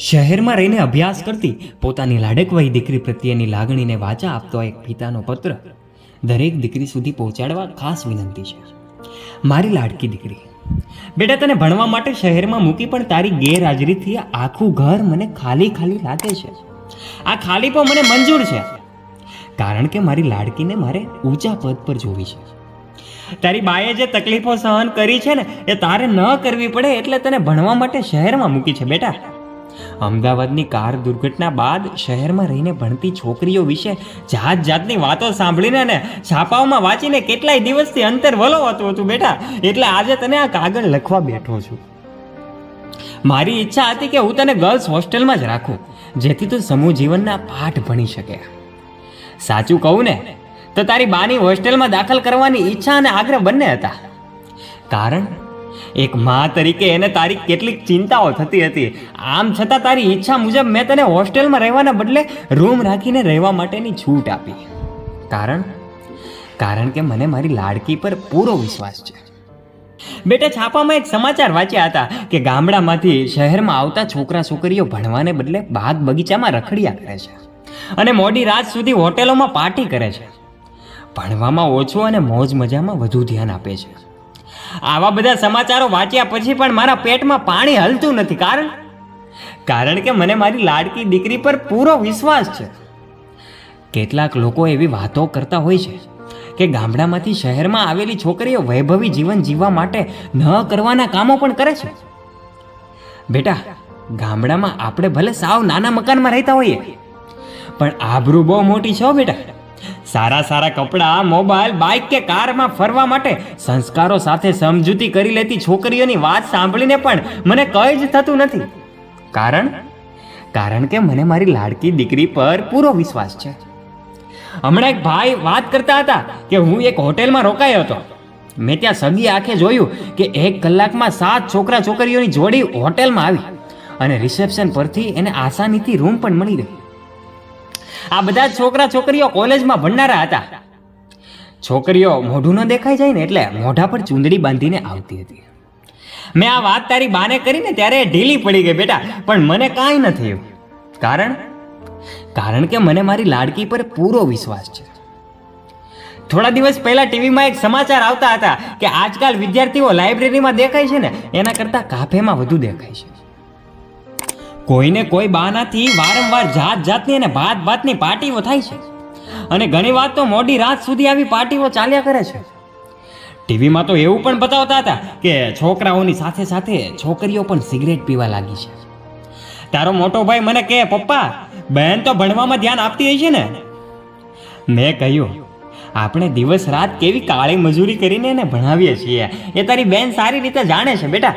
શહેરમાં રહીને અભ્યાસ કરતી પોતાની લાડકવાઈ દીકરી પ્રત્યેની લાગણીને વાચા આપતો એક પિતાનો પત્ર દરેક દીકરી સુધી પહોંચાડવા ખાસ વિનંતી છે. મારી લાડકી દીકરી, બેટા તને ભણવા માટે શહેરમાં મૂકી પણ તારી ગેરહાજરીથી આખું ઘર મને ખાલી ખાલી લાગે છે. આ ખાલી પણ મને મંજૂર છે. કારણ કે મારી લાડકીને મારે ઊંચા પદ પર જોવી છે. તારી બાએ જે તકલીફો સહન કરી છે ને એ તારે ન કરવી પડે એટલે તને ભણવા માટે શહેરમાં મૂકી છે બેટા. અમદાવાદની કાર દુર્ઘટના બાદ શહેરમાં રહીને ભણતી છોકરીઓ વિશે જાત જાતની વાતો સાંભળીને ને છાપાઓમાં વાંચીને કેટલાય દિવસથી અંતર વલોવાતું હતું બેટા. એટલે આજે તને આ કાગળ લખવા બેઠો છું. મારી ઈચ્છા હતી કે હું તને ગર્લ્સ હોસ્ટેલમાં જ રાખું, જેથી તું સમૂહ જીવનના પાઠ ભણી શકે. સાચું કહું ને, તો તારી બાની હોસ્ટેલમાં દાખલ કરવાની ઈચ્છા અને આગ્રહ બંને હતા. કારણ એક મા તરીકે એને તારી કેટલીક ચિંતાઓ થતી હતી. આમ છતાં તારી ઈચ્છા મુજબ મેં તને હોસ્ટેલમાં રહેવાના બદલે રૂમ રાખીને રહેવા માટેની છૂટ આપી. કારણ? કારણ કે મને મારી લાડકી પર પૂરો વિશ્વાસ છે. બેટા, છાપામાં એક સમાચાર વાંચ્યા હતા કે ગામડામાંથી શહેરમાં આવતા છોકરા છોકરીઓ ભણવાને બદલે બાગ બગીચામાં રખડિયા કરે છે અને મોડી રાત સુધી હોટેલોમાં પાર્ટી કરે છે. ભણવામાં ઓછું અને મોજ મજામાં વધુ ધ્યાન આપે છે. આવા બધા સમાચારો વાંચ્યા પછી પણ મારા પેટમાં પાણી હલતું નથી, કારણ? કારણ કે મને મારી લાડકી દીકરી પર પૂરો વિશ્વાસ છે. કેટલાક લોકો એવી વાતો કરતા હોય છે કે ગામડામાંથી શહેરમાં આવેલી છોકરીઓ વૈભવી જીવન જીવવા માટે ન કરવાના કામો પણ કરે છે. બેટા, ગામડામાં આપણે ભલે સાવ નાના મકાનમાં રહેતા હોઈએ, પણ આબરૂ બહુ મોટી છે બેટા. સારા સારા કપડાં, મોબાઈલ બાઇક કે કારમાં ફરવા માટે સંસ્કારો સાથે સમજૂતી કરી લેતી છોકરીઓની વાત સાંભળીને પણ મને કંઈ જ થતું નથી. કારણ? કારણ કે મને મારી લાડકી દીકરી પર પૂરો વિશ્વાસ છે. હમણાં એક ભાઈ વાત કરતા હતા કે હું એક હોટેલમાં રોકાયો હતો. મેં ત્યાં સગી આંખે જોયું કે એક કલાકમાં સાત છોકરા છોકરીઓની જોડી હોટેલમાં આવી અને રિસેપ્શન પરથી એને આસાનીથી રૂમ પણ મળી ગઈ આ બધા છોકરા છોકરીઓ કોલેજમાં ભણનારા હતા. છોકરીઓ મોઢું ન દેખાઈ જાય ને એટલે મોઢા પર ચૂંદડી બાંધીને આવતી હતી. મેં આ વાત તારી બાને કરીને ત્યારે ઢીલી પડી ગઈ બેટા, પણ મને કાંઈ ન થયું કારણ? કારણ કે મને મારી લાડકી પર પૂરો વિશ્વાસ છે. થોડા દિવસ પહેલા ટીવીમાં એક સમાચાર આવતા હતા કે આજકાલ વિદ્યાર્થીઓ લાઇબ્રેરીમાં દેખાય છે ને, એના કરતાં કાફેમાં વધુ દેખાય છે. કોઈને કોઈ બહાનાથી વારંવાર જાત જાતની અને ભાત ભાતની પાર્ટીઓ થાય છે. અને ઘણી વાર તો મોડી રાત સુધી આવી પાર્ટીઓ ચાલ્યા કરે છે. ટીવીમાં તો એવું પણ બતાવતા હતા કે છોકરાઓની સાથે સાથે છોકરીઓ પણ સિગરેટ પીવા લાગી છે. તારો મોટો ભાઈ મને કહે, પપ્પા, બહેન તો ભણવામાં ધ્યાન આપતી હશે ને. મેં કહ્યું, આપણે દિવસ રાત કેવી કાળી મજૂરી કરીને એને ભણાવીએ છીએ. એ તારી બેન સારી રીતે જાણે છે, બેટા.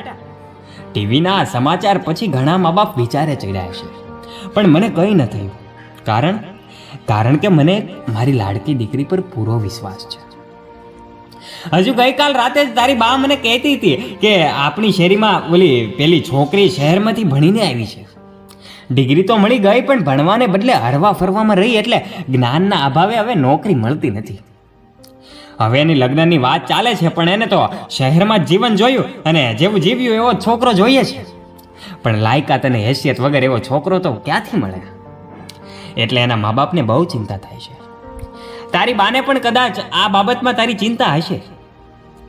ટીવીના સમાચાર પછી ઘણા મા બાપ વિચારે ચડ્યા છે પણ મને કંઈ ન થયું. કારણ? કારણ કે મને મારી લાડકી દીકરી પર પૂરો વિશ્વાસ છે. હજુ ગઈકાલ રાતે જ તારી બા મને કહેતી હતી કે આપણી શેરીમાં ઓલી પેલી છોકરી શહેરમાંથી ભણીને આવી છે. ડિગ્રી તો મળી ગઈ, પણ ભણવાને બદલે હરવા ફરવામાં રહી એટલે જ્ઞાનના અભાવે હવે નોકરી મળતી નથી. હવે એની લગ્નની વાત ચાલે છે, પણ એને તો શહેરમાં જ જીવન જોયું અને જેવું જીવ્યું એવો છોકરો જોઈએ છે. પણ લાયકાત અને હેસિયત વગર એવો છોકરો તો ક્યાંથી મળે? એટલે એના મા બાપને બહુ ચિંતા થાય છે. તારી બાને પણ કદાચ આ બાબતમાં તારી ચિંતા હશે.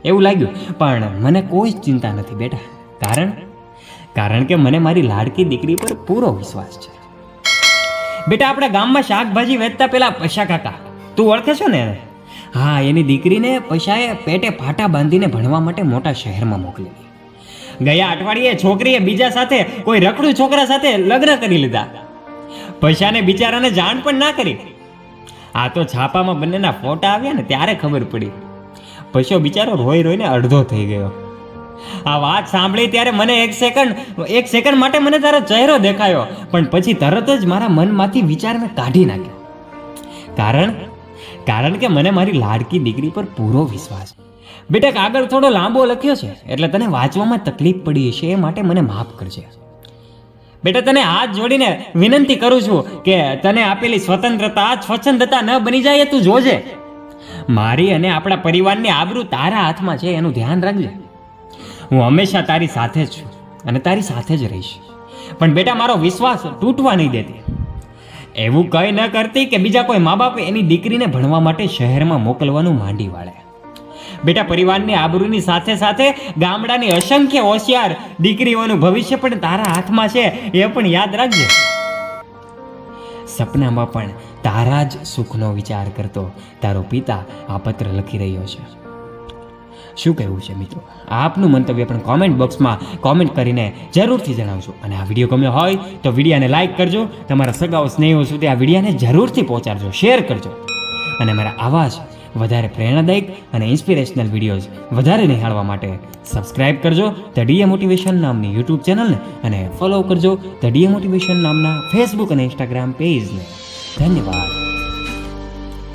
એવું લાગ્યું, પણ મને કોઈ જ ચિંતા નથી બેટા. કારણ? કારણ કે મને મારી લાડકી દીકરી પર પૂરો વિશ્વાસ છે. બેટા, આપણા ગામમાં શાકભાજી વેચતા પેલા પૈસા કાકા, તું ઓળખે છો ને હા, એની દીકરીને પૈસાએ પેટે ફાટા બાંધીને ભણવા માટે મોટા શહેરમાં મોકલી. ગયા અઠવાડિયે છોકરીએ બીજા સાથે કોઈ રખડું છોકરા સાથે લગ્ન કરી લીધા. પૈસાને બિચારાને જાણ પણ ના કરી. આ તો છાપામાં બંનેના ફોટા આવ્યા ને ત્યારે ખબર પડી. પૈસો બિચારો રોઈ રોઈને અડધો થઈ ગયો. આ વાત સાંભળી ત્યારે મને એક સેકન્ડ એક સેકન્ડ માટે મને તારો ચહેરો દેખાયો, પણ પછી તરત જ મારા મનમાંથી વિચાર મેં કાઢી નાખ્યો. કારણ કારણ કે મને મારી લાડકી દીકરી પર પૂરો વિશ્વાસ. બેટા, કાગળ થોડો લાંબો લખ્યો છે, એટલે તને વાંચવામાં તકલીફ પડી હશે એ માટે મને માફ કરજે. બેટા, તને હાથ જોડીને વિનંતી કરું છું કે તને આપેલી સ્વતંત્રતા, સ્વચ્છંદતા ન બની જાય તું જોજે. મારી અને આપણા પરિવારની આબરૂ તારા હાથમાં છે, એનું ધ્યાન રાખજે. હું હંમેશા તારી સાથે જ છું અને તારી સાથે જ રહીશ. પણ બેટા, મારો વિશ્વાસ તૂટવા નહીં દેતી. એવું કંઈ ન કરતી કે બીજા કોઈ મા બાપ એની દીકરીને ભણવા માટે શહેરમાં મોકલવાનું માંડી વાળે. બેટા, પરિવારની આબરૂની સાથે સાથે ગામડાની અસંખ્ય હોશિયાર દીકરીઓનું ભવિષ્ય પણ તારા હાથમાં છે, એ પણ યાદ રાખજે. સપનામાં પણ તારા જ સુખનો વિચાર કરતો તારો પિતા આ પત્ર લખી રહ્યો છે. શું કહેવું છે મિત્રો? આપનું મંતવ્ય પણ કોમેન્ટ બોક્સમાં કોમેન્ટ કરીને જરૂરથી જણાવજો. અને આ વીડિયો ગમ્યો હોય તો વિડીયાને લાઇક કરજો. તમારા સગાઓ સ્નેહો સુધી આ વિડીયાને જરૂરથી પહોંચાડજો. શેર કરજો. અને મારા આવા જ વધારે પ્રેરણાદાયક અને ઇન્સ્પિરેશનલ વિડીયોઝ વધારે નિહાળવા માટે સબસ્ક્રાઇબ કરજો. ધ ડીએ મોટિવેશન નામની યુટ્યુબ ચેનલને અને ફોલો કરજો. ધ ડીએ મોટિવેશન નામના ફેસબુક અને ઇન્સ્ટાગ્રામ પેજને ધન્યવાદ.